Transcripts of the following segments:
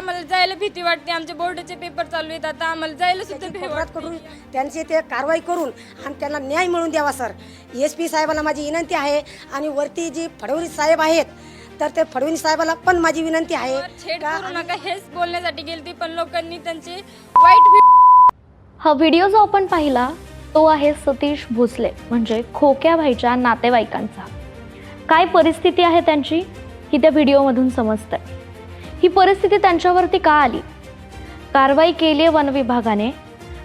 आम्हाला जायला भीती वाटते. आमचे बोर्डाचे पेपर चालू आहेत. आता आम्हाला जायला सुद्धा भीती वाटते. करून त्यांची ते कारवाई करून आणि त्यांना न्याय मिळवून द्यावा सर. एस पी साहेबाला माझी विनंती आहे आणि वरती जी फडणवीस साहेब आहेत तर ते फडणवीस साहेबाला पण माझी विनंती आहे छेड का करू नका हेच बोलण्यासाठी गेलती पण लोकांनी त्यांचे वाईट हा व्हिडिओ जो आपण पाहिला तो आहे सतीश भोसले म्हणजे खोक्या भाईच्या नातेवाईकांचा. काय परिस्थिती आहे त्यांची ही त्या व्हिडिओमधून समजतंय. ही परिस्थिती त्यांच्यावरती का आली? कारवाई केली आहे वन विभागाने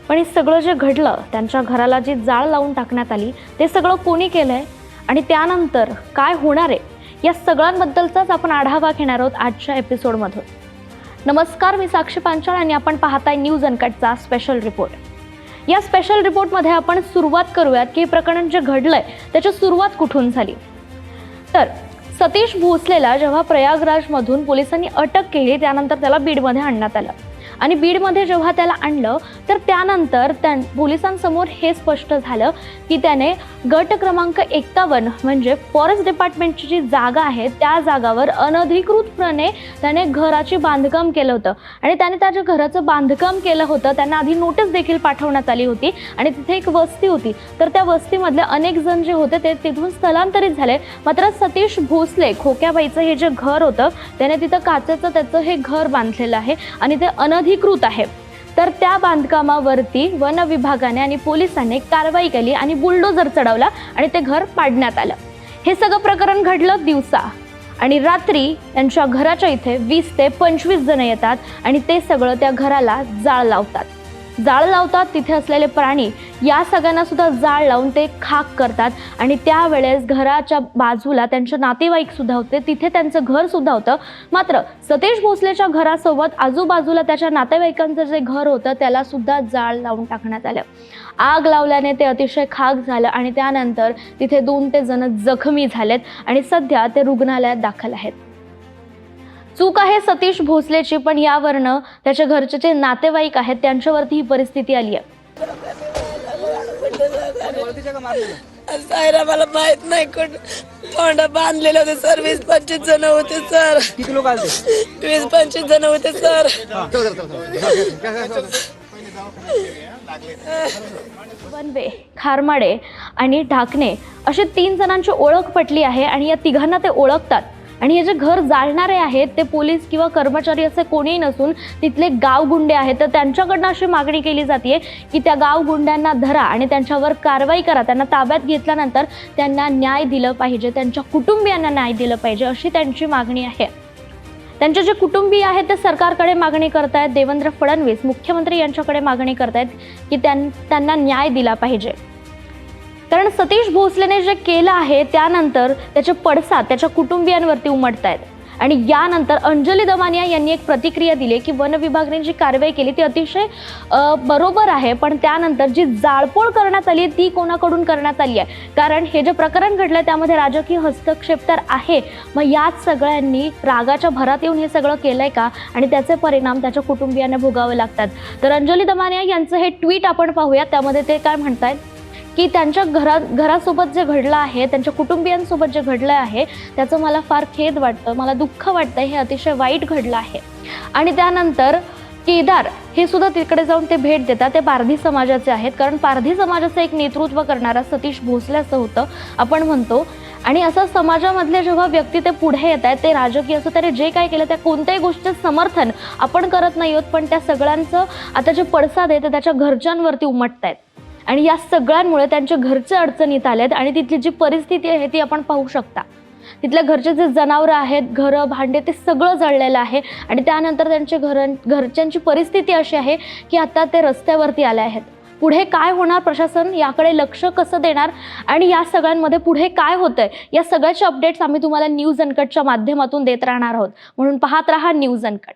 पण हे सगळं जे घडलं त्यांच्या घराला जी जाळ लावून टाकण्यात आली ते सगळं कोणी केलं आहे आणि त्यानंतर काय होणार आहे? या सगळ्यांबद्दलचाच आपण आढावा घेणार आहोत आजच्या एपिसोडमधून. नमस्कार मी साक्षी पांचाळ आणि आपण पाहताय न्यूज अनकटचा स्पेशल रिपोर्ट या स्पेशल रिपोर्टमध्ये आपण सुरुवात करूयात की हे प्रकरण जे घडलं आहे त्याची सुरुवात कुठून झाली? तर सतीश भोसलेला जेव्हा प्रयागराजमधून पोलिसांनी अटक केली त्यानंतर त्याला बीडमध्ये आणण्यात आलं. आणि बीडमध्ये जेव्हा त्याला आणलं तर त्यानंतर त्या पोलिसांसमोर हे स्पष्ट झालं की त्याने गट क्रमांक एक्कावन्न म्हणजे फॉरेस्ट डिपार्टमेंटची जी जागा आहे त्या जागावर अनधिकृतपणे त्याने घराची बांधकाम केलं होतं. आणि त्याने त्याच्या घराचं बांधकाम केलं होतं त्यांना आधी नोटीस देखील पाठवण्यात आली होती आणि तिथे एक वस्ती होती. तर त्या वस्तीमधले अनेक जण जे होते ते तिथून स्थलांतरित झाले. मात्र सतीश भोसले खोक्याबाईचं हे जे घर होतं त्याने तिथं काचेचं त्याचं हे घर बांधलेलं आहे आणि ते अन अनधिकृत आहे. तर त्या बांधकामावरती वन विभागाने आणि पोलिसांनी कारवाई केली आणि बुलडोजर चढवला आणि ते घर पाडण्यात आलं. हे सगळं प्रकरण घडलं दिवसा. आणि रात्री त्यांच्या घराच्या इथे वीस ते पंचवीस जण येतात आणि ते सगळं त्या घराला जाळ लावतात. जाळ लावतात तिथे असलेले प्राणी या सगळ्यांना सुद्धा जाळ लावून ते खाक करतात. आणि त्यावेळेस घराच्या बाजूला त्यांचे नातेवाईक सुद्धा होते. तिथे त्यांचं घर सुद्धा होतं. मात्र सतीश भोसलेच्या घरासोबत आजूबाजूला त्याच्या नातेवाईकांचं जे घर होतं त्याला सुद्धा जाळ लावून टाकण्यात आलं. आग लावल्याने ते अतिशय खाक झालं आणि त्यानंतर तिथे दोन ते जण जखमी झालेत आणि सध्या ते रुग्णालयात दाखल आहेत. चूक आहे सतीश भोसलेची पण यावरनं त्याच्या घरचे जे नातेवाईक आहेत त्यांच्यावरती ही परिस्थिती आली आहे. सायरा मला माहीत नाही कोण तोंड बांधलेले होते सर. वीस पंचवीस जण होते सर. किती लोक आले वीस पंचवीस जण होते सर. वनवे खारमाडे आणि ढाकणे असे तीन जणांची ओळख पटली आहे आणि या तिघांना ते ओळखतात. आणि हे जे घर जाळणारे आहेत ते पोलीस किंवा कर्मचारी असे कोणीही नसून तिथले गावगुंडे आहेत. तर त्यांच्याकडनं अशी मागणी केली जाते की त्या गावगुंड्यांना धरा आणि त्यांच्यावर कारवाई करा. त्यांना ताब्यात घेतल्यानंतर त्यांना न्याय दिलं पाहिजे. त्यांच्या कुटुंबियांना न्याय दिलं पाहिजे अशी त्यांची मागणी आहे. त्यांचे जे कुटुंबीय आहेत ते सरकारकडे मागणी करतायत. देवेंद्र फडणवीस मुख्यमंत्री यांच्याकडे मागणी करतायत की त्यां त्यांना न्याय दिला पाहिजे. कारण सतीश भोसलेने जे केलं आहे त्यानंतर त्याचे पडसाद त्याच्या कुटुंबियांवरती उमटत आहेत आणि यानंतर अंजली दमानिया यांनी एक प्रतिक्रिया दिली की वन विभागाने जी कारवाई केली ती अतिशय बरोबर आहे. पण त्यानंतर जी जाळपोळ करण्यात आली आहे ती कोणाकडून करण्यात आली आहे? कारण हे जे प्रकरण घडलं त्यामध्ये राजकीय हस्तक्षेप तर आहे. मग याच सगळ्यांनी रागाच्या भरात येऊन हे सगळं केलं आहे का? आणि त्याचे परिणाम त्याच्या कुटुंबियांना भोगावे लागतात. तर अंजली दमानिया यांचं हे ट्विट आपण पाहूया. त्यामध्ये ते काय म्हणतायत? की त्यांच्या घरा घरासोबत जे घडलं आहे त्यांच्या कुटुंबियांसोबत जे घडलं आहे त्याचं मला फार खेद वाटतं मला दुःख वाटतं हे अतिशय वाईट घडलं आहे. आणि त्यानंतर केदार हे सुद्धा तिकडे जाऊन ते भेट देतात. ते पारधी समाजाचे आहेत. कारण पारधी समाजाचं एक नेतृत्व करणारा सतीश भोसले असं होतं आपण म्हणतो. आणि असं समाजामधले जेव्हा व्यक्ती ते पुढे येत आहेत ते राजकीय असं त्याने जे काय केलं त्या कोणत्याही गोष्टीचं समर्थन आपण करत नाही आहोत पण त्या सगळ्यांचं आता जे पडसाद आहे ते त्याच्या घरच्यांवरती उमटत आहेत आणि या सगळ्यांमुळे त्यांच्या घरच्या अडचणीत आल्यात आणि तिथली जी परिस्थिती आहे ती आपण पाहू शकता. तिथल्या घरचे जे जनावरं आहेत घरं भांडे ते सगळं जळलेलं आहे आणि त्यानंतर त्यांच्या घर घरच्यांची परिस्थिती अशी आहे की आता ते रस्त्यावरती आले आहेत. पुढे काय होणार प्रशासन? याकडे लक्ष कसं देणार? आणि या सगळ्यांमध्ये पुढे काय होतंय? या सगळ्याचे अपडेट्स आम्ही तुम्हाला न्यूज अनकटच्या माध्यमातून देत राहणार आहोत. म्हणून पाहत राहा न्यूज अनकट